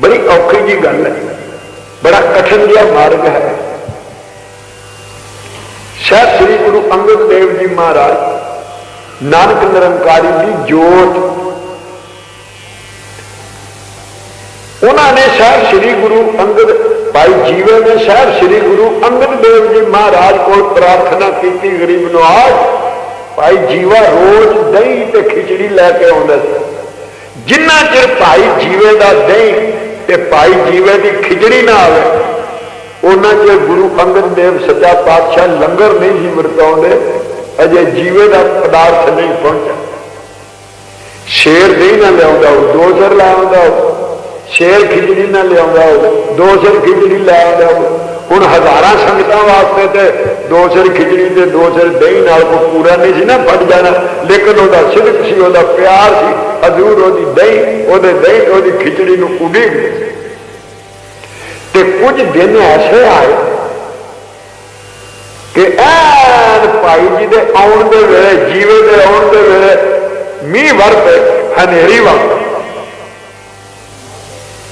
ਬੜੀ ਔਖੀ ਜੀ ਗੱਲ ਹੈ। ਬੜਾ ਕਠਿਨ ਜਿਹਾ ਮਾਰਗ ਹੈ। ਸ਼ਾਇਦ ਸ੍ਰੀ ਗੁਰੂ ਅੰਗਦ ਦੇਵ ਜੀ ਮਹਾਰਾਜ ਨਾਨਕ ਨਿਰੰਕਾਰੀ ਦੀ ਜੋਤ। ਉਹਨਾਂ ਨੇ ਸ਼ਾਇਦ ਸ੍ਰੀ ਗੁਰੂ ਅੰਗਦ, ਭਾਈ ਜੀਵੇ ਨੇ ਸ਼ਾਇਦ ਸ੍ਰੀ ਗੁਰੂ ਅੰਗਦ ਦੇਵ ਜੀ ਮਹਾਰਾਜ ਕੋਲ ਪ੍ਰਾਰਥਨਾ ਕੀਤੀ ਗਰੀਬ ਨਵਾਜ ਭਾਈ ਜੀਵਾ ਰੋਜ਼ ਦਹੀਂ ਤੇ ਖਿਚੜੀ ਲੈ ਕੇ ਆਉਂਦਾ ਸੀ। ਜਿੰਨਾ ਚਿਰ ਭਾਈ ਜੀਵੇ ਦਾ ਦਹੀਂ ਤੇ ਭਾਈ ਜੀਵੇ ਦੀ ਖਿਚੜੀ ਨਾ ਆਵੇ ਉਹਨਾਂ ਚਿਰ ਗੁਰੂ ਅੰਗਦ ਦੇਵ ਸੱਚਾ ਪਾਤਸ਼ਾਹ ਲੰਗਰ ਨਹੀਂ ਸੀ ਵਰਤਾਉਂਦੇ, ਅਜੇ ਜੀਵੇ ਦਾ ਪਦਾਰਥ ਨਹੀਂ ਪਹੁੰਚਿਆ। ਸ਼ੇਰ ਨਹੀਂ ਨਾ ਲਿਆਉਂਦਾ ਉਹ, ਦੋ ਸਿਰ ਲਾਉਂਦਾ ਉਹ, ਸ਼ੇਰ ਖਿਚੜੀ ਨਾ ਲਿਆਉਂਦਾ ਉਹ, ਦੋ ਸਿਰ ਖਿਚੜੀ ਲੈ ਆਉਂਦਾ ਉਹ। ਹੁਣ ਹਜ਼ਾਰਾਂ ਸੰਗਤਾਂ ਵਾਸਤੇ ਤੇ ਦੋ ਸਿਰ ਖਿਚੜੀ ਤੇ ਦੋ ਸਿਰ ਦਹੀਂ ਨਾਲ ਕੋ ਪੂਰਾ ਨਹੀਂ ਸੀ ਨਾ ਫਟ ਜਾਣਾ, ਲੇਕਿਨ ਉਹਦਾ ਸਿਦਕ ਸੀ, ਉਹਦਾ ਪਿਆਰ ਸੀ। ਹਜ਼ੂਰ ਉਹਦੀ ਦਹੀਂ, ਉਹਦੇ ਦਹੀਂ, ਉਹਦੀ ਖਿਚੜੀ ਨੂੰ ਉਡੀਕ ਤੇ ਕੁਝ ਦਿਨ ਐਸੇ ਆਏ ਕਿ ਐਨ ਭਾਈ ਜੀ ਦੇ ਆਉਣ ਦੇ ਵੇਲੇ, ਜੀਵੇ ਦੇ ਆਉਣ ਦੇ ਵੇਲੇ ਮੀਂਹ ਵਰਤੇ, ਹਨੇਰੀ ਵਰਤੇ।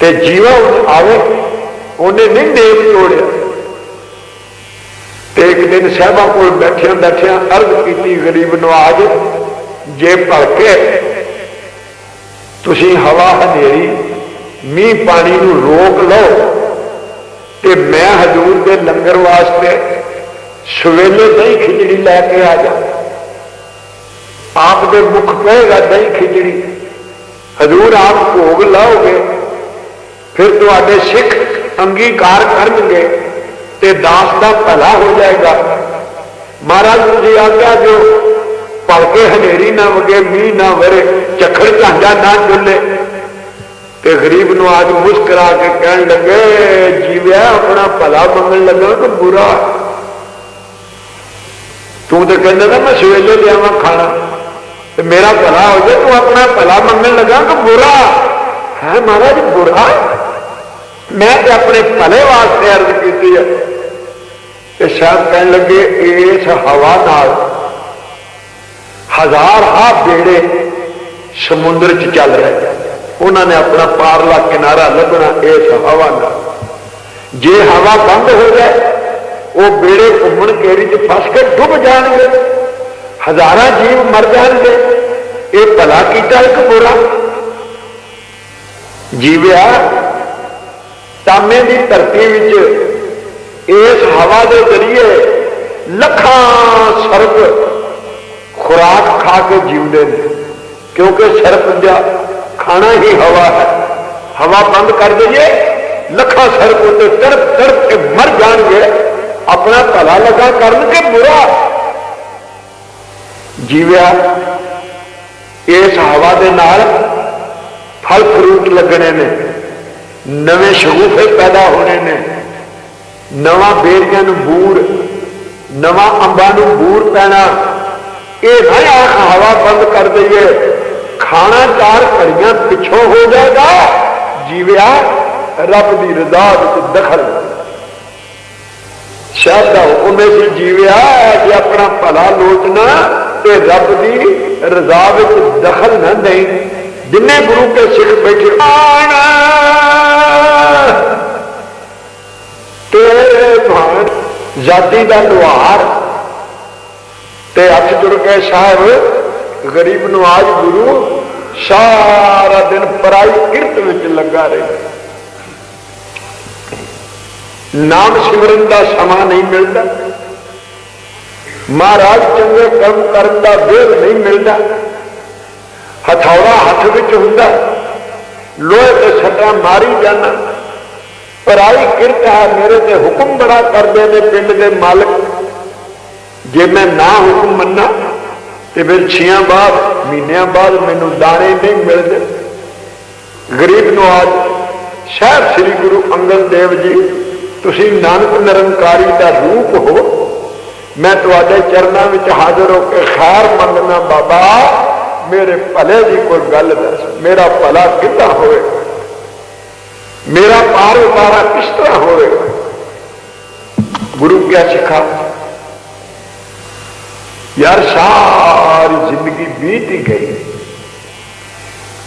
ਤੇ ਜੀਵਾ ਉਹ ਆਵੇ, ਉਹਨੇ ਨਹੀਂ ਨੇਮ ਤੋੜਿਆ। ਤੇ ਇੱਕ ਦਿਨ ਸਾਹਿਬਾਂ ਕੋਲ ਬੈਠਿਆਂ ਬੈਠਿਆਂ ਅਰਜ਼ ਕੀਤੀ, ਗਰੀਬ ਨਵਾਜ, ਜੇ ਭਲਕੇ ਤੁਸੀਂ ਹਵਾ ਹਨੇਰੀ, ਮੀਂਹ ਪਾਣੀ ਨੂੰ ਰੋਕ ਲਓ ਤੇ ਮੈਂ ਹਜੂਰ ਦੇ ਲੰਗਰ ਵਾਸਤੇ ਸਵੇਲੇ ਦਹੀਂ ਖਿਚੜੀ ਲੈ ਕੇ ਆ ਜਾ। ਆਪ ਦੇ ਮੁਖ ਪਏਗਾ ਦਹੀਂ ਖਿਚੜੀ। ਹਜੂਰ ਆਪ ਭੋਗ ਲਾਓਗੇ, ਫਿਰ ਤੁਹਾਡੇ ਸਿੱਖ ਅੰਗੀਕਾਰ ਕਰਨਗੇ ਤੇ ਦਾਸ ਦਾ ਭਲਾ ਹੋ ਜਾਏਗਾ। ਮਹਾਰਾਜ ਜੀ ਆਗਿਆ ਜੋ ਭਲਕੇ ਹਨੇਰੀ ਨਾ ਵਗੇ, ਮੀਂਹ ਨਾ ਵਰੇ, ਝਖੜ ਝਾਂਜਾ ਨਾ ਡੁੱਲੇ ਤੇ ਗਰੀਬ ਨੂੰ ਆਜ ਮੁਸਕਰਾ ਕੇ ਕਹਿਣ ਲੱਗੇ, ਜੀਵਿਆ ਆਪਣਾ ਭਲਾ ਮੰਗਣ ਲੱਗਾ ਕਿ ਬੁਰਾ? ਤੂੰ ਤੇ ਕਹਿੰਦਾ ਨਾ, ਮੈਂ ਸਵੇਲੇ ਲਿਆਵਾਂ ਖਾਣਾ। ਤੇ ਮੇਰਾ ਭਲਾ ਹੋ ਜਾਏ ਤੂੰ ਆਪਣਾ ਭਲਾ ਮੰਗਣ ਲੱਗਾ ਕਿ ਬੁਰਾ? ਹੈ ਮਹਾਰਾਜ, ਬੁਰਾ? ਮੈਂ ਤੇ ਆਪਣੇ ਭਲੇ ਵਾਸਤੇ ਅਰਜ਼ ਕੀਤੀ ਹੈ ਤੇ ਸ਼ਾਇਦ ਕਹਿਣ ਲੱਗੇ, ਇਸ ਹਵਾ ਨਾਲ ਹਜ਼ਾਰ ਹਾ ਬੇੜੇ ਸਮੁੰਦਰ 'ਚ ਚੱਲ ਰਹੇ ਉਹਨਾਂ ਨੇ ਆਪਣਾ ਪਾਰਲਾ ਕਿਨਾਰਾ ਲੱਭਣਾ ਇਸ ਹਵਾ ਨਾਲ। ਜੇ ਹਵਾ ਬੰਦ ਹੋ ਜਾਏ, ਉਹ ਬੇੜੇ ਘੁੰਮਣ ਕੇਰੀ 'ਚ ਫਸ ਕੇ ਡੁੱਬ ਜਾਣਗੇ। ਹਜ਼ਾਰਾਂ ਜੀਵ ਮਰ ਜਾਣਗੇ। ਇਹ ਭਲਾ ਕੀਤਾ ਇੱਕ ਬੁਰਾ। ਜੀਵਿਆ, ਤਾਮੇ ਦੀ ਧਰਤੀ ਵਿੱਚ ਇਸ ਹਵਾ ਦੇ ਜ਼ਰੀਏ ਲੱਖਾਂ ਸਰਬ ਖਾ ਕੇ ਜਿਉਂਦੇ ਨੇ। ਕਿਉਂਕਿ ਸਰਪ ਦਾ ਖਾਣਾ ਹੀ ਹਵਾ ਹੈ। ਹਵਾ ਬੰਦ ਕਰ ਦਈਏ, ਲੱਖਾਂ ਸਰਪ ਉੱਤੇ ਤੜਪ ਤੜਪ ਕੇ ਮਰ ਜਾਣਗੇ। ਆਪਣਾ ਭਲਾ ਲਗਾ ਕਰਨ ਕੇ ਬੁਰਾ। ਜੀਵਿਆ, ਇਸ ਹਵਾ ਦੇ ਨਾਲ ਫਲ ਫਰੂਟ ਲੱਗਣੇ ਨੇ। ਨਵੇਂ ਸ਼ਗੂਫੇ ਪੈਦਾ ਹੋਣੇ ਨੇ। ਨਵਾਂ ਬੇਰੀਆਂ ਨੂੰ ਬੂਰ, ਨਵਾਂ ਅੰਬਾਂ ਨੂੰ ਬੂਰ ਪੈਣਾ। ਇਹ ਨਾ ਆਖ ਹਵਾ ਬੰਦ ਕਰ ਦਈਏ। ਖਾਣਾ ਚਾਰ ਘੜੀਆਂ ਪਿੱਛੋਂ ਹੋ ਜਾਏਗਾ। ਜੀਵਿਆ ਰੱਬ ਦੀ ਰਜ਼ਾ ਵਿੱਚ ਦਖਲ। ਸ਼ਾਇਦ ਦਾ ਹੁਕਮ ਹੈ ਸੀ ਜੀਵਿਆ ਜੇ ਆਪਣਾ ਭਲਾ ਲੋਚਣਾ ਤੇ ਰੱਬ ਦੀ ਰਜ਼ਾ ਵਿੱਚ ਦਖਲ ਨਾ ਦੇਈ। ਜਿੰਨੇ ਗੁਰੂ ਕੇ ਸਿੱਖ ਬੈਠੇ ਆਣ। ਤੇ ਭਾਣ ਜਾਤੀ ਦਾ ਲੁਹਾਰ ਤੇ ਹੱਥ ਜੁੜ ਕੇ ਸਾਹਿਬ ਗਰੀਬ ਨਵਾਜ ਗੁਰੂ ਸਾਰਾ ਦਿਨ ਪਰਾਈ ਕਿਰਤ ਵਿੱਚ ਲੱਗਾ ਰਹੇ। ਨਾਮ ਸਿਮਰਨ ਦਾ ਸਮਾਂ ਨਹੀਂ ਮਿਲਦਾ। ਮਹਾਰਾਜ ਚੰਗੇ ਕੰਮ ਕਰਨ ਦਾ ਵੇਲ ਨਹੀਂ ਮਿਲਦਾ। ਹਥੌੜਾ ਹੱਥ ਵਿੱਚ ਹੁੰਦਾ। ਲੋਹੇ ਤੇ ਛੱਟਾ ਮਾਰੀ ਜਾਣਾ ਪਰਾਈ ਕਿਰਤ ਹੈ ਮੇਰੇ ਤੇ ਹੁਕਮ ਬੜਾ ਕਰਦੇ ਨੇ ਪਿੰਡ ਦੇ ਮਾਲਕ। ਜੇ ਮੈਂ ਨਾ ਹੁਕਮ ਮੰਨਾ, ਤੇ ਫਿਰ ਛੀਆਂ ਬਾਅਦ, ਮਹੀਨਿਆਂ ਬਾਅਦ ਮੈਨੂੰ ਦਾਣੇ ਨਹੀਂ ਮਿਲਦੇ। ਗਰੀਬ ਨੂੰ ਅੱਜ ਸ਼ਾਇਦ ਸ੍ਰੀ ਗੁਰੂ ਅੰਗਦ ਦੇਵ ਜੀ, ਤੁਸੀਂ ਨਾਨਕ ਨਿਰੰਕਾਰੀ ਦਾ ਰੂਪ ਹੋ। ਮੈਂ ਤੁਹਾਡੇ ਚਰਨਾਂ ਵਿੱਚ ਹਾਜ਼ਰ ਹੋ ਕੇ ਖੈਰ ਮੰਗਣਾ ਬਾਬਾ, ਮੇਰੇ ਭਲੇ ਦੀ ਕੋਈ ਗੱਲ ਦੱਸ ਮੇਰਾ ਭਲਾ ਕਿੱਦਾਂ ਹੋਵੇ? ਮੇਰਾ ਪਾਰ ਉਤਾਰਾ ਕਿਸ ਤਰ੍ਹਾਂ ਹੋਵੇ? ਗੁਰੂ ਕਿਆ ਸਿਖਾ? ਯਾਰ ਸਾਰੀ ਜ਼ਿੰਦਗੀ ਬੀਤ ਹੀ ਗਈ।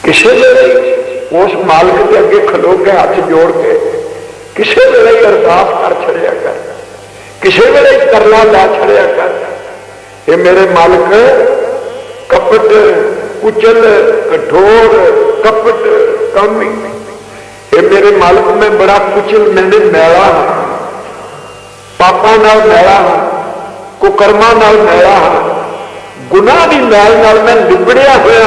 ਕਿਸੇ ਦੇ ਉਸ ਮਾਲਕ ਦੇ ਅੱਗੇ ਖਲੋ ਕੇ ਹੱਥ ਜੋੜ ਕੇ ਕਿਸੇ ਵੇਲੇ ਹੀ ਅਰਦਾਸ ਕਰ ਛੜਿਆ ਕਰ। ਕਿਸੇ ਵੇਲੇ ਹੀ ਤਰਲਾ ਲਾ ਛੜਿਆ ਕਰ। ਇਹ ਮੇਰੇ ਮਾਲਕ, ਕਪਟ, ਕੁਚਲ, ਕਠੋਰ, ਕਪਟ, ਕਾਮੀ। ਇਹ ਮੇਰੇ ਮਾਲਕ, ਮੈਂ ਬੜਾ ਕੁਚਲ ਮੈਨੇ ਮੈਲਾ ਹਾਂ। ਪਾਪਾਂ ਨਾਲ ਮੈਲਾ ਹਾਂ। ਕੁਕਰਮਾਂ ਨਾਲ ਮੈਲਾ ਹਾਂ। ਗੁਨਾਹ ਦੀ ਮੈਲ ਨਾਲ ਮੈਂ ਲਿਬੜਿਆ ਹੋਇਆ।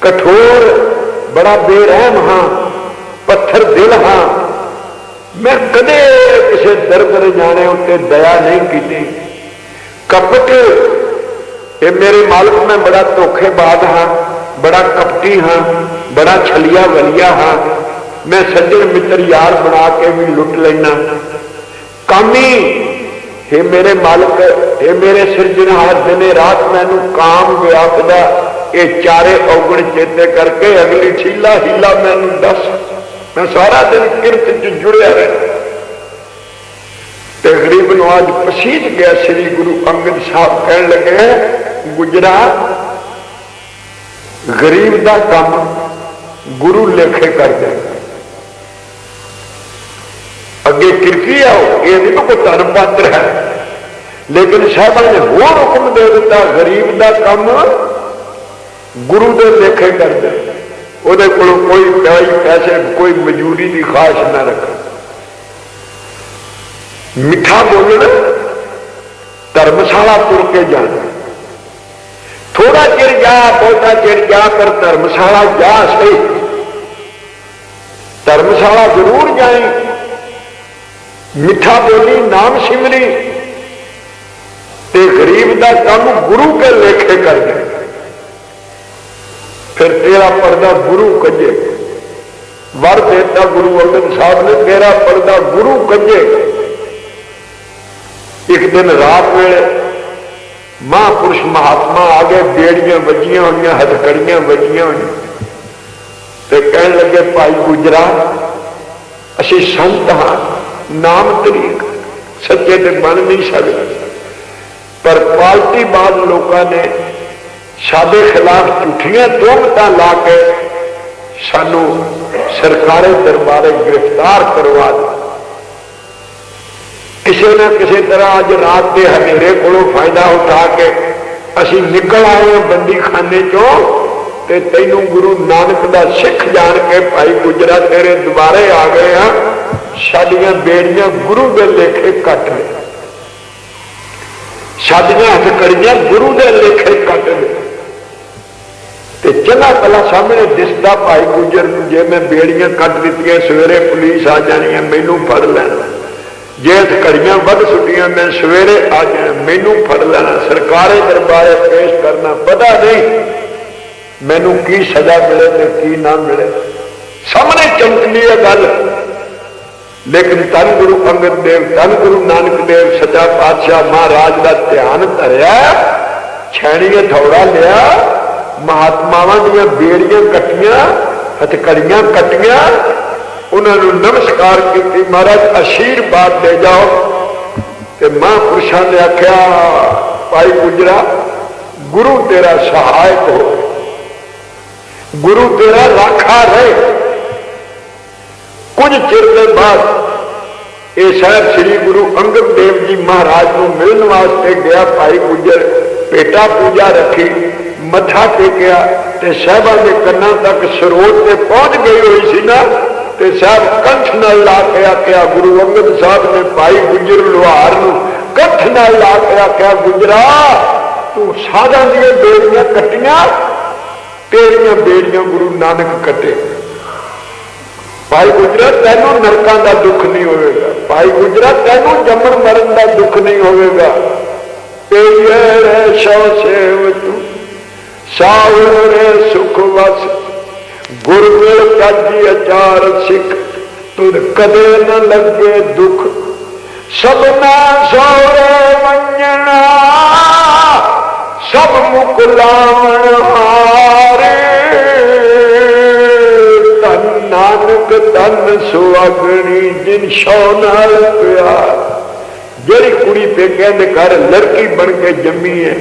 ਕਠੋਰ, ਬੜਾ ਬੇਰਹਿਮ ਹਾਂ। ਪੱਥਰ ਦਿਲ ਹਾਂ। ਮੈਂ ਕਦੇ ਕਿਸੇ ਦਰਦ ਜਾਣੇ ਉੱਤੇ ਦਇਆ ਨਹੀਂ ਕੀਤੀ। ਕਪਟ, ਇਹ ਮੇਰੇ ਮਾਲਕ ਮੈਂ ਬੜਾ ਧੋਖੇਬਾਜ਼ ਹਾਂ। ਬੜਾ ਕਪਟੀ ਹਾਂ। ਬੜਾ ਛਲੀਆ ਵਲੀਆ ਹਾਂ। ਮੈਂ ਸੱਜਣ ਮਿੱਤਰ ਯਾਰ ਬਣਾ ਕੇ ਵੀ ਲੁੱਟ ਲੈਣਾ ਕਾਮੀ हे ਮੇਰੇ ਮਾਲਕ हे ਮੇਰੇ ਸਿਰਜਣਹਾਰ ਦਿਨੇ ਰਾਤ ਮੈਨੂੰ ਕਾਮ ਵਿਆਪਦਾ ਇਹ ਚਾਰੇ ਔਗਣ ਚੇਤੇ ਕਰਕੇ ਅਗਲੀ ਛੀਲਾ ਹੀਲਾ ਮੈਨੂੰ ਦੱਸ। ਮੈਂ ਸਾਰਾ ਦਿਨ ਕਿਰਤ ਚ ਜੁੜਿਆ ਰਹਿ ਤੇ ਗਰੀਬ ਨੂੰ ਅੱਜ ਪਸੀਜ ਗਿਆ, ਸ੍ਰੀ ਗੁਰੂ ਅੰਗਦ ਸਾਹਿਬ ਕਹਿਣ ਲੱਗੇ ਗੁਜਰਾ ਗਰੀਬ ਦਾ ਕੰਮ ਗੁਰੂ ਲੇਖੇ ਕਰਦੇ ਅੱਗੇ ਕਿਰਕੀ ਆਓ ਇਹ ਨਹੀਂ ਕੋਈ ਧਰਮ ਪਾਤਰ ਹੈ। ਲੇਕਿਨ ਸਾਹਿਬਾਂ ਨੇ ਹੋਰ ਹੁਕਮ ਦੇ ਦਿੱਤਾ, ਗਰੀਬ ਦਾ ਕੰਮ ਗੁਰੂ ਦੇ ਲੇਖੇ ਕਰਦੇ। ਉਹਦੇ ਕੋਲ ਕੋਈ ਪੈਸੇ ਪੈਸੇ, ਕੋਈ ਮਜ਼ਦੂਰੀ ਦੀ ਖਾਸ਼ ਨਾ ਰੱਖ ਮਿੱਠਾ ਬੋਲਣ, ਧਰਮਸ਼ਾਲਾ ਤੁਰ ਕੇ ਜਾਣਾ। ਥੋੜਾ ਚਿਰ ਜਾ, ਬਹੁਤਾ ਚਿਰ ਜਾ, ਪਰ ਧਰਮਸ਼ਾਲਾ ਜਾ ਸਹੀ। ਧਰਮਸ਼ਾਲਾ ਜ਼ਰੂਰ ਜਾਏ ਮਿੱਠਾ ਬੋਲੀ, ਨਾਮ ਸਿਮਰੀ। ਤੇ ਗਰੀਬ ਦਾ ਕੰਮ ਗੁਰੂ ਕੇ ਲੇਖੇ ਕਰਦੇ ਫਿਰ ਤੇਰਾ ਪਰਦਾ ਗੁਰੂ ਕੱਜੇ। ਵਰ ਦੇਤਾ ਗੁਰੂ ਅੰਗਦ ਸਾਹਿਬ ਨੇ, ਤੇਰਾ ਪਰਦਾ ਗੁਰੂ ਕੱਜੇ। ਇੱਕ ਦਿਨ ਰਾਤ ਵੇਲੇ ਮਹਾਪੁਰਸ਼ ਮਹਾਤਮਾ ਆ ਗਏ, ਬੇੜੀਆਂ ਵੱਜੀਆਂ ਹੋਈਆਂ, ਹਥਕੜੀਆਂ ਵੱਜੀਆਂ ਹੋਈਆਂ। ਤੇ ਕਹਿਣ ਲੱਗੇ, ਭਾਈ ਗੁਜਰਾ, ਅਸੀਂ ਸੰਤ ਹਾਂ। ਨਾਮ ਤਰੀਕ ਸੱਚੇ ਤੇ ਬਣ ਨਹੀਂ ਸਕਦੇ। ਪਰ ਪਾਲਟੀ ਲੋਕਾਂ ਨੇ ਸਾਡੇ ਖਿਲਾਫ ਝੂਠੀਆਂ ਤੋਹਮਤਾਂ ਲਾ ਕੇ ਸਾਨੂੰ ਸਰਕਾਰੀ ਦਰਬਾਰੇ ਗ੍ਰਿਫਤਾਰ ਕਰਵਾ ਦਿੱਤਾ। ਕਿਸੇ ਨਾ ਕਿਸੇ ਤਰ੍ਹਾਂ ਅੱਜ ਰਾਤ ਦੇ ਹਨੇਰੇ ਕੋਲੋਂ ਫਾਇਦਾ ਉਠਾ ਕੇ ਅਸੀਂ ਨਿਕਲ ਆਏ ਹਾਂ ਬੰਦੀਖਾਨੇ ਚੋਂ ਤੇ ਤੈਨੂੰ ਗੁਰੂ ਨਾਨਕ ਦਾ ਸਿੱਖ ਜਾਣ ਕੇ ਭਾਈ ਗੁਜਰਾ ਤੇਰੇ ਦੁਬਾਰੇ ਆ ਗਏ ਆ ਸਾਡੀਆਂ ਬੇੜੀਆਂ ਗੁਰੂ ਦੇ ਲੇਖੇ ਕੱਟ ਲੈ ਸਾਡੀਆਂ ਹੱਥਕੜੀਆਂ ਗੁਰੂ ਦੇ ਲੇਖੇ ਕੱਟ ਲੈ ਤੇ ਚੰਗਾ ਕਲਾ ਸਾਹਮਣੇ ਦਿਸਦਾ ਭਾਈ ਗੁਜਰ ਨੂੰ, ਜੇ ਮੈਂ ਬੇੜੀਆਂ ਕੱਟ ਦਿੱਤੀਆਂ, ਸਵੇਰੇ ਪੁਲਿਸ ਆ ਜਾਣੀ ਹੈ ਮੈਨੂੰ ਫੜ ਲੈਣਾ। ਜੇ ਘੜੀਆਂ ਵੱਧ ਸੁੱਟੀਆਂ, ਮੈਂ ਸਵੇਰੇ ਆ ਜਾਣਾ, ਮੈਨੂੰ ਫੜ ਲੈਣਾ। ਸਰਕਾਰੀ ਦਰਬਾਰੇ ਪੇਸ਼ ਕਰਨਾ ਪਤਾ ਨਹੀਂ, ਮੈਨੂੰ ਕੀ ਸਜ਼ਾ ਮਿਲੇ ਤੇ ਕੀ ਨਾ ਮਿਲੇ। ਸਾਹਮਣੇ ਚਮਕਦੀ ਹੈ ਗੱਲ। ਲੇਕਿਨ ਤਨ ਗੁਰੂ ਅੰਗਦ ਦੇਵ ਤਨ ਗੁਰੂ ਨਾਨਕ ਦੇਵ, ਸੱਚਾ ਪਾਤਸ਼ਾਹ ਮਹਾਰਾਜ ਦਾ ਧਿਆਨ ਧਰਿਆ ਛੈਣੀਏ ਥੌੜਾ ਲਿਆ, ਮਹਾਤਮਾਵਾਂ ਦੀਆਂ ਬੇੜੀਆਂ ਕੱਟੀਆਂ, ਹਥਕੜੀਆਂ ਕੱਟੀਆਂ, ਉਹਨਾਂ ਨੂੰ ਨਮਸਕਾਰ ਕੀਤੀ, ਮਹਾਰਾਜ ਅਸ਼ੀਰਵਾਦ ਦੇ ਜਾਓ। ਤੇ ਮਹਾਂਪੁਰਸ਼ਾਂ ਨੇ ਆਖਿਆ, ਭਾਈ ਗੁਜਰਾ, ਗੁਰੂ ਤੇਰਾ ਸਹਾਇਕ ਹੋ। ਗੁਰੂ ਤੇਰਾ ਰਾਖਾ ਰਹੇ। ਕੁਝ ਚਿਰ ਦੇ ਬਾਅਦ ਇਹ ਸਾਹਿਬ ਸ੍ਰੀ ਗੁਰੂ ਅੰਗਦ ਦੇਵ ਜੀ ਮਹਾਰਾਜ ਨੂੰ ਮਿਲਣ ਵਾਸਤੇ ਗਿਆ ਭਾਈ ਗੁਜਰ ਪੇਟਾ ਪੂਜਾ ਰੱਖੀ, ਮੱਥਾ ਟੇਕਿਆ ਤੇ ਸਾਹਿਬਾਂ ਦੇ ਕੰਨਾਂ ਤੱਕ ਸਰੋਤ ਤੇ ਪਹੁੰਚ ਗਈ ਹੋਈ ਸੀ ਨਾ, ਤੇ ਸਾਹਿਬ ਕੰਠ ਨਾਲ ਲਾ ਕੇ ਆਖਿਆ, ਗੁਰੂ ਅੰਗਦ ਸਾਹਿਬ ਨੇ ਭਾਈ ਗੁਜਰ ਲੋਹਾਰ ਨੂੰ ਕੰਠ ਨਾਲ ਲਾ ਕੇ ਆਖਿਆ, ਗੁਜਰਾ, ਤੂੰ ਸਾਧਾਂ ਦੀਆਂ ਬੇੜੀਆਂ ਕੱਟੀਆਂ, ਤੇਰੀਆਂ ਬੇੜੀਆਂ ਗੁਰੂ ਨਾਨਕ ਕੱਟੇ। ਭਾਈ ਗੁਜਰਾ ਤੈਨੂੰ ਨਰਕਾਂ ਦਾ ਦੁੱਖ ਨਹੀਂ ਹੋਵੇਗਾ। ਭਾਈ ਗੁਜਰਾ ਤੈਨੂੰ ਜੰਮਣ ਮਰਨ ਦਾ ਦੁੱਖ ਨਹੀਂ ਹੋਵੇਗਾ। ਤੇਰੇ ਸ਼ੋ ਸੇਵ ਤੂੰ। ਸਾਵਰੇ ਸੁਖ ਵਸ। ਗੁਰ ਮਿਲ ਕਾਜੀ ਅਚਾਰ ਸਿੱਖ। ਤੁਰ ਕਦੇ ਨਾ ਲੱਗੇ ਦੁੱਖ। ਸਭਨਾ ਸੋਰੇ ਮੰਨਣਾ। ਸਭ ਮੁਖ ਨਾਨਕ ਸੁਆਗਣੀ ਜਿਨ ਸ਼ੋ ਨਾਲ ਪਿਆਰ ਜਿਹੜੀ ਕੁੜੀ ਪੇਕਿਆਂ ਦੇ ਘਰ ਲੜਕੀ ਬਣ ਕੇ ਜੰਮੀ ਹੈ,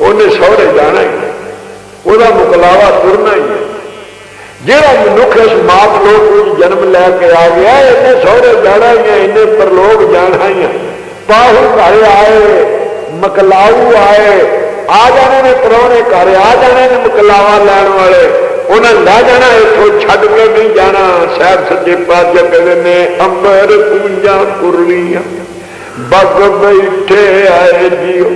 ਉਹਨੇ ਸਹੁਰੇ ਜਾਣਾ ਹੀ ਉਹਦਾ ਮੁਕਲਾਵਾ ਤੁਰਨਾ ਹੀ ਹੈ। ਜਿਹੜਾ ਮਨੁੱਖ ਇਸ ਮਾਪ ਲੋਕ ਵਿੱਚ ਜਨਮ ਲੈ ਕੇ ਆ ਗਿਆ, ਇਹਨੇ ਸਹੁਰੇ ਜਾਣਾ ਹੀ ਹੈ, ਇਹਨੇ ਪਰਲੋਕ ਜਾਣਾ ਹੀ ਹੈ। ਪਾਹੂ ਘਰ ਆਏ, ਮਕਲਾਊ ਆਏ, ਆ ਜਾਣੇ ਨੇ ਪਰੋਣੇ ਘਰ, ਆ ਜਾਣੇ ਨੇ ਮਕਲਾਵਾ ਲੈਣ ਵਾਲੇ। ਉਹਨਾਂ ਲੈ ਜਾਣਾ ਇੱਥੋਂ ਛੱਡ ਕੇ ਨਹੀਂ ਜਾਣਾ ਸਾਹਿਬ ਸੱਜੇ ਪਾਤਸ਼ਾਹ ਕਹਿੰਦੇ ਨੇ ਅੰਬਰ ਪੂੰਜਾਂ ਕੁਰਲੀਆਂ ਬਗ ਬੈਠੇ ਆਏ ਜੀਓ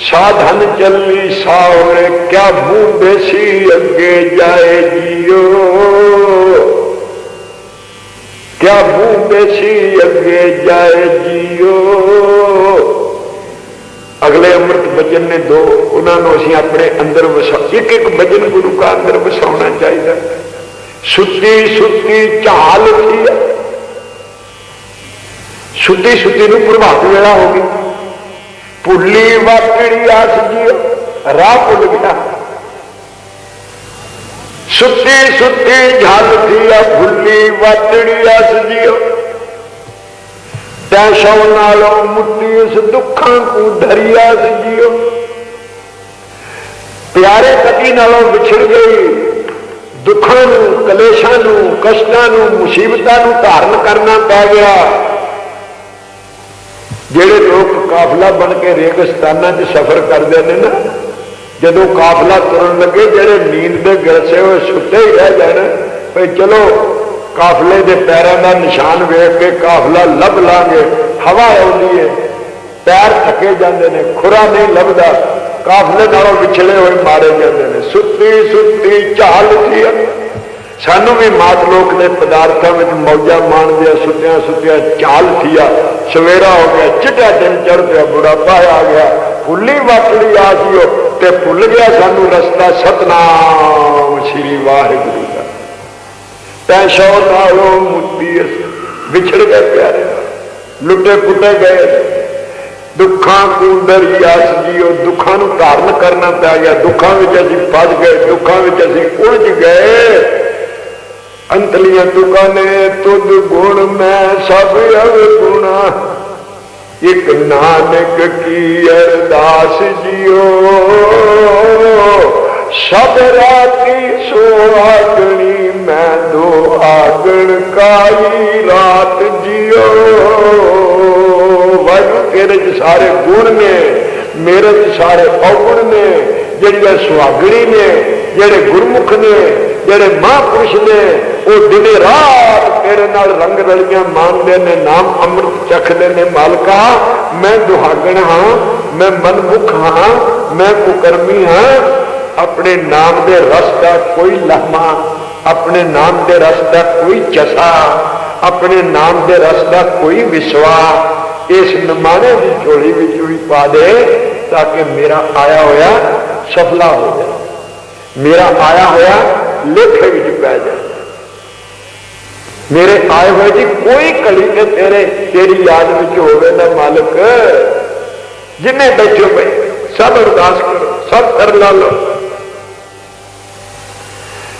ਸਾਧਨ ਚੱਲੀ ਸਾਵਰੇ ਕਿਆ ਮੂੰਹ ਬੇਸੀ ਅੱਗੇ ਜਾਏ ਜੀਓ ਕਿਆ ਮੂੰਹ ਬੇਸੀ ਅੱਗੇ ਜਾਏ ਜੀਓ ਅਗਲੇ ਅੰਮ੍ਰਿਤ ਬਚਨ ਨੇ ਦੋ, ਉਹਨਾਂ ਨੂੰ ਅਸੀਂ ਆਪਣੇ ਅੰਦਰ ਵਸਾ, ਇੱਕ ਇੱਕ ਬਚਨ ਗੁਰੂ ਕਾ ਅੰਦਰ ਵਸਾਉਣਾ ਚਾਹੀਦਾ। ਸੁੱਤੀ ਸੁੱਤੀ ਝਾਲ ਥੀ ਸੁੱਤੀ ਸੁੱਤੀ ਨੂੰ ਪ੍ਰਭਾਤ ਵੇਲਾ ਹੋ ਗਈ। ਭੁੱਲੀ ਵਾਕੜੀ ਆਸ ਜੀ ਰਾਹ ਭੁੱਲ ਗਿਆ। ਸੁੱਤੀ ਸੁੱਤੀ ਝਾਲ ਥੀ ਆ, ਭੁੱਲੀ ਵਾਕੜੀ ਆਸ ਜੀਓ ਤੈ ਨਾਲੋਂ ਮੁੱਟੀ ਇਸ ਦੁੱਖਾਂ ਕੋ ਧਰਿਆ ਜੀਓ। ਪਿਆਰੇ ਪਤੀ ਨਾਲੋਂ ਵਿਛੜ ਗਈ, ਦੁੱਖਾਂ ਨੂੰ, ਕਲੇਸ਼ਾਂ ਨੂੰ, ਕਸ਼ਟਾਂ ਨੂੰ, ਮੁਸੀਬਤਾਂ ਨੂੰ ਧਾਰਨ ਕਰਨਾ ਪੈ ਗਿਆ। ਜਿਹੜੇ ਲੋਕ ਕਾਫਲਾ ਬਣ ਕੇ ਰੇਗਿਸਤਾਨਾਂ 'ਚ ਸਫ਼ਰ ਕਰਦੇ ਨੇ ਨਾ, ਜਦੋਂ ਕਾਫਲਾ ਤੁਰਨ ਲੱਗੇ, ਜਿਹੜੇ ਨੀਂਦ ਦੇ ਗਲਸੇ ਹੋਏ ਸੁੱਤੇ ਹੀ ਰਹਿ ਜਾਣ, ਭਈ ਚਲੋ ਕਾਫਲੇ ਦੇ ਪੈਰਾਂ ਦਾ ਨਿਸ਼ਾਨ ਵੇਖ ਕੇ ਕਾਫਲਾ ਲੱਭ ਲਾਂਗੇ, ਹਵਾ ਆਉਂਦੀ ਹੈ ਪੈਰ ਥੱਕੇ ਜਾਂਦੇ ਨੇ, ਖੁਰਾ ਨਹੀਂ ਲੱਭਦਾ। ਕਾਫਲੇ ਨਾਲੋਂ ਵਿਛਲੇ ਹੋਏ ਮਾਰੇ ਜਾਂਦੇ ਨੇ। ਸੁੱਤੀ ਸੁੱਤੀ, ਝਾਲ ਸੀ ਸਾਨੂੰ ਵੀ ਮਾਤ ਲੋਕ ਦੇ ਪਦਾਰਥਾਂ ਵਿੱਚ ਮੌਜਾਂ ਮਾਣਦੇ ਸੁੱਤਿਆਂ ਸੁੱਤਿਆਂ ਝਾਲ ਥੀਆ ਸਵੇਰਾ ਹੋ ਗਿਆ, ਚਿੱਟਾ ਦਿਨ ਚੜ ਪਿਆ ਬੁਢਾਪਾ ਆ ਗਿਆ। ਫੁੱਲੀ ਵਾਕੜੀ ਆ ਜਿਓ ਤੇ ਭੁੱਲ ਗਿਆ ਸਾਨੂੰ ਰਸਤਾ। ਸਤਨਾਮ ਸ੍ਰੀ ਵਾਹਿਗੁਰੂ। ਪੈਸੋ ਨਾਲੋਂ ਮੁੱਤੀ ਵਿਛੜ ਗਏ ਪਿਆਰੇ ਲੁੱਟੇ ਪੁੱਟੇ ਗਏ ਦੁੱਖਾਂ ਕੁੰਦਰ ਯਾਸ ਜੀਓ ਦੁੱਖਾਂ ਨੂੰ ਧਾਰਨ ਕਰਨਾ ਪੈ ਗਿਆ। ਦੁੱਖਾਂ ਵਿੱਚ ਅਸੀਂ ਫਸ ਗਏ, ਦੁੱਖਾਂ ਵਿੱਚ ਅਸੀਂ ਉਲਝ ਗਏ। ਅੰਤਲੀਆਂ ਤੁਕਾਂ ਨੇ ਤੁਧ ਗੁਣ, ਮੈਂ ਸਭ ਅਵਗੁਣਾ ਇੱਕ ਨਾਨਕ ਕੀ ਅਰਦਾਸ ਜੀਓ। ਸਭ ਰਾਤੀ ਸੁਹਾਗਣੀ ਮੈਂ ਦੋ ਆਗਣ ਕਾਈ ਰਾਤ ਜਿਓ ਵਾਹਿਗੁਰੂ, ਤੇਰੇ ਚ ਸਾਰੇ ਗੁਣ ਨੇ, ਮੇਰੇ ਚ ਸਾਰੇ ਔਗੁਣ ਨੇ, ਜਿਹੜੀਆਂ ਸੁਹਾਗਣੀ ਨੇ, ਜਿਹੜੇ ਗੁਰਮੁਖ ਨੇ, ਜਿਹੜੇ ਮਹਾਂਪੁਰਸ਼ ਨੇ, ਉਹ ਦਿਨੇ ਰਾਤ ਤੇਰੇ ਨਾਲ ਰੰਗ ਰਲੀਆਂ ਮੰਨਦੇ ਨੇ, ਨਾਮ ਅੰਮ੍ਰਿਤ ਚਖਦੇ ਨੇ ਮਾਲਕਾ। ਮੈਂ ਦੁਹਾਗਣ ਹਾਂ, ਮੈਂ ਮਨਮੁਖ ਹਾਂ, ਮੈਂ ਕੁਕਰਮੀ ਹਾਂ। ਆਪਣੇ ਨਾਮ ਦੇ ਰਸ ਦਾ ਕੋਈ ਲਹਮਾ ਆਪਣੇ ਨਾਮ ਦੇ ਰਸ ਦਾ ਕੋਈ ਚਸਾ ਆਪਣੇ ਨਾਮ ਦੇ ਰਸ ਦਾ ਕੋਈ ਵਿਸ਼ਵਾਸ ਇਸ ਨਮਾਣੇ ਦੀ ਝੋਲੀ ਵਿੱਚ ਵੀ ਪਾ ਦੇ ਤਾਂ ਕਿ ਮੇਰਾ ਆਇਆ ਹੋਇਆ ਸਫਲਾ ਹੋ ਜਾਏ। ਮੇਰਾ ਆਇਆ ਹੋਇਆ ਲੇਖੇ ਵਿੱਚ ਪੈ ਜਾਏ। ਮੇਰੇ ਆਏ ਹੋਏ ਦੀ ਕੋਈ ਕਲੀ ਤੇ ਤੇਰੇ, ਤੇਰੀ ਯਾਦ ਵਿੱਚ ਹੋਵੇ ਨਾ ਮਾਲਕ। ਜਿੰਨੇ ਬੈਠੇ ਪਏ ਸਭ ਅਰਦਾਸ ਕਰੋ, ਸਭ ਕਰ ਲਾ ਲਓ।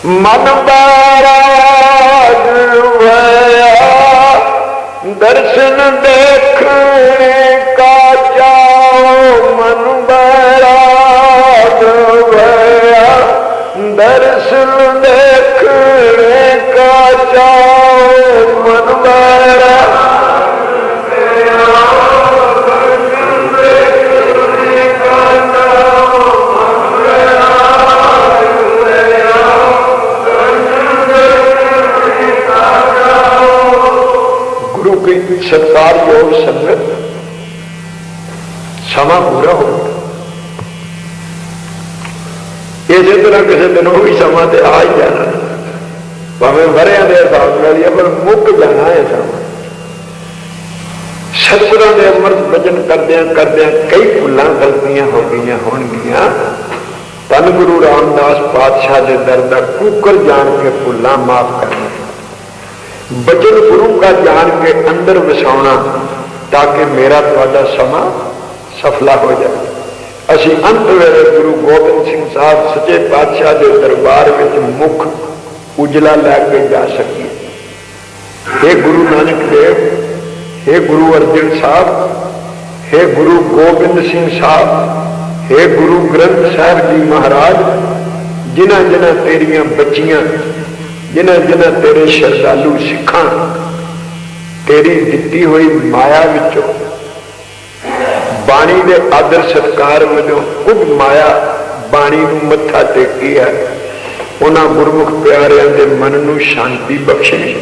ਮਨ ਬਾਰਾਜ ਹੋਇਆ ਦਰਸ਼ਨ ਦੇਖਣੇ ਕਾ ਜਾਓ ਮਨ ਬਾਰਾਜ ਹੋਇਆ ਦਰਸ਼ਨ ਦੇਖਣੇ ਕਾ ਜਾਓ ਮਨ ਬਾਰਾਜ ਸਤਕਾਰਯੋਗ ਸੰਗਤ, ਸਮਾਂ ਪੂਰਾ ਹੋ ਇਸੇ ਤਰ੍ਹਾਂ ਕਿਸੇ ਦਿਨ ਉਹ ਵੀ ਸਮਾਂ ਤੇ ਆ ਹੀ ਜਾਣਾ। ਭਾਵੇਂ ਵਰਿਆਂ ਦੇ ਹਿਸਾਬ ਨਾਲ ਹੀ ਪਰ ਮੁੱਕ ਜਾਣਾ ਹੈ ਸਮਾਂ। ਸਤਿਗੁਰਾਂ ਦੇ ਅੰਮ੍ਰਿਤ ਵਚਨ ਕਰਦਿਆਂ ਕਰਦਿਆਂ ਕਈ ਭੁੱਲਾਂ ਗਲਤੀਆਂ ਹੋ ਗਈਆਂ ਹੋਣਗੀਆਂ। ਤਨ ਗੁਰੂ ਰਾਮਦਾਸ ਪਾਤਸ਼ਾਹ ਦੇ ਦਰ ਦਾ ਕੂਕਰ ਜਾਣ ਕੇ ਭੁੱਲਾਂ ਮਾਫ ਕਰ ਬਚਨ ਗੁਰੂ ਦਾ ਜਾਣ ਕੇ ਅੰਦਰ ਵਸਾਉਣਾ ਤਾਂ ਕਿ ਮੇਰਾ ਤੁਹਾਡਾ ਸਮਾਂ ਸਫਲਾ ਹੋ ਜਾਵੇ ਅਸੀਂ ਅੰਤ ਵੇਲੇ ਗੁਰੂ ਗੋਬਿੰਦ ਸਿੰਘ ਸਾਹਿਬ ਸੱਚੇ ਪਾਤਸ਼ਾਹ ਦੇ ਦਰਬਾਰ ਵਿੱਚ ਮੁਖ ਉਜਲਾ ਲੈ ਕੇ ਜਾ ਸਕੀਏ हे ਗੁਰੂ ਨਾਨਕ ਦੇਵ हे ਗੁਰੂ ਅਰਜਨ ਸਾਹਿਬ हे ਗੁਰੂ ਗੋਬਿੰਦ ਸਿੰਘ ਸਾਹਿਬ हे ਗੁਰੂ ਗ੍ਰੰਥ ਸਾਹਿਬ ਜੀ ਮਹਾਰਾਜ ਜਿਨ੍ਹਾਂ ਜਿਨ੍ਹਾਂ ਤੇਰੀਆਂ ਬੱਚੀਆਂ ਜਿਨ੍ਹਾਂ ਜਿਨ੍ਹਾਂ ਤੇਰੇ ਸ਼ਰਧਾਲੂ ਸਿੱਖਾਂ ਤੇਰੀ ਦਿੱਤੀ ਹੋਈ ਮਾਇਆ ਵਿੱਚੋਂ ਬਾਣੀ ਦੇ ਆਦਰ ਸਤਕਾਰ ਵਜੋਂ ਕੁਝ ਮਾਇਆ ਬਾਣੀ ਨੂੰ ਮੱਥਾ ਟੇਕੀ ਹੈ, ਉਹਨਾਂ ਗੁਰਮੁਖ ਪਿਆਰਿਆਂ ਦੇ ਮਨ ਨੂੰ ਸ਼ਾਂਤੀ ਬਖਸ਼ੇ।